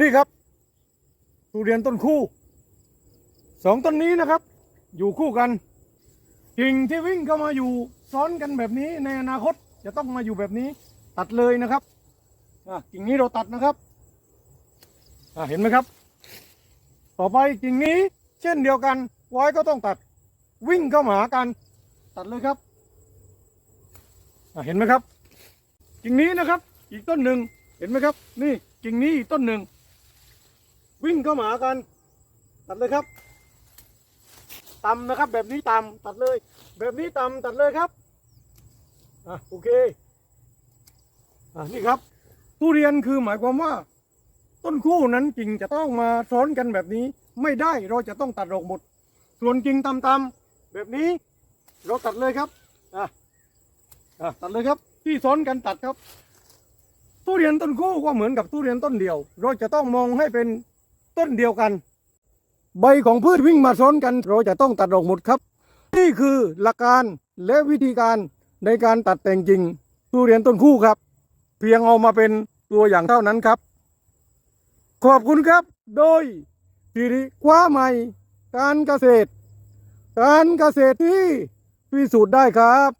นี่ครับทุเรียนต้นคู่สองต้นนี้นะครับ อยู่คู่กันกิ่งที่วิ่งเข้ามาอยู่ซ้อนกันแบบนี้ในอนาคตจะต้องมาอยู่แบบนี้ตัดเลยนะครับกิ่งนี้เราตัดนะครับเห็นไหมครับ ต่อไปกิ่งนี้เช่นเดียวกันไว้ก็ต้องตัดวิ่งเข้าหากันตัดเลยครับเห็นไหมครับ กิ่งนี้นะครับ อีกต้นหนึ่งเห็นไหมครับ นี่กิ่งนี้อีกต้นหนึ่ง วิ่งเข้ามากัน ตัดเลยครับตำนะครับ แบบนี้ตำตัดเลย แบบนี้ตำตัดเลยครับอะโอเคอะนี่ครับทุเรียนคือหมายความว่า ต้นคู่นั้นกิ่งจะต้องมาซ้อนกันแบบนี้ ไม่ได้เราจะต้องตัดออกหมด ส่วนกิ่งตำๆแบบนี้ เราตัดเลยครับอะอะตัดเลยครับ ที่ซ้อนกันตัดครับทุเรียนต้นคู่ก็เหมือนกับทุเรียนต้นเดียว เราจะต้องมองให้เป็น ต้นเดียวกัน ใบของพืชวิ่งมาซ้อนกัน เราจะต้องตัดออกหมดครับ นี่คือหลักการและวิธีการในการตัดแต่งกิ่งทุเรียนต้นคู่ครับ เพียงเอามาเป็นตัวอย่างเท่านั้นครับ ขอบคุณครับ โดยสิริคว้าใหม่ การเกษตร การเกษตรที่พิสูจน์ได้ครับ